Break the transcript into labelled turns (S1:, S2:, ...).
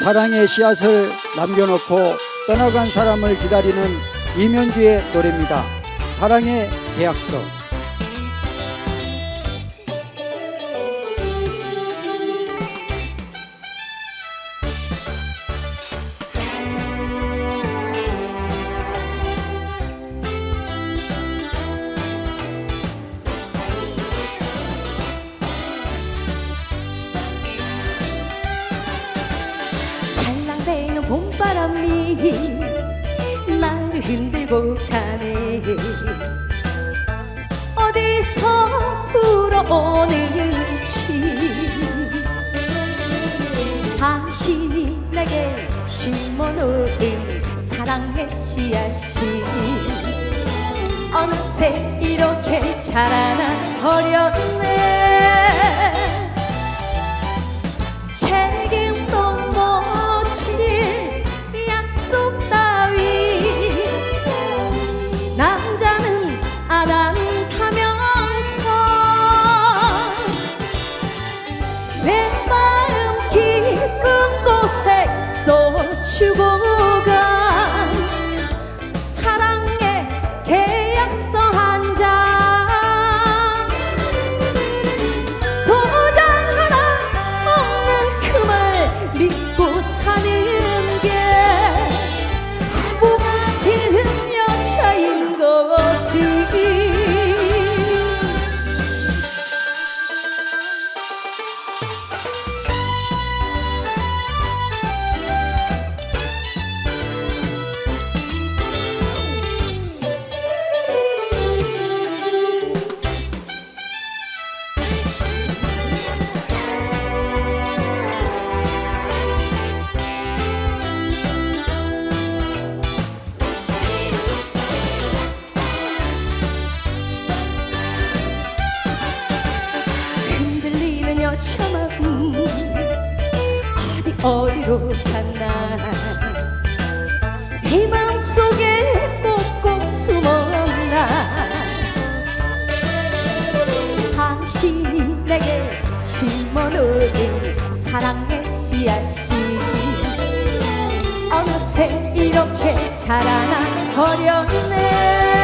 S1: 사랑의 씨앗을 남겨놓고 떠나간 사람을 기다리는 이면주의 노래입니다. 사랑의 계약서.
S2: 나를 흔들고 가네. 어디서 불어오는지. 당신이 내게 심어놓은 사랑의 씨앗이. 어느새 이렇게 자라나 버렸네 흔들리는 여자 마음 어디 어디로 갔나. 이 마음속에 꼭꼭 숨었나. 당신이 내게 심어놓은 사랑의 씨앗이 어느새 이렇게 자라나 버렸네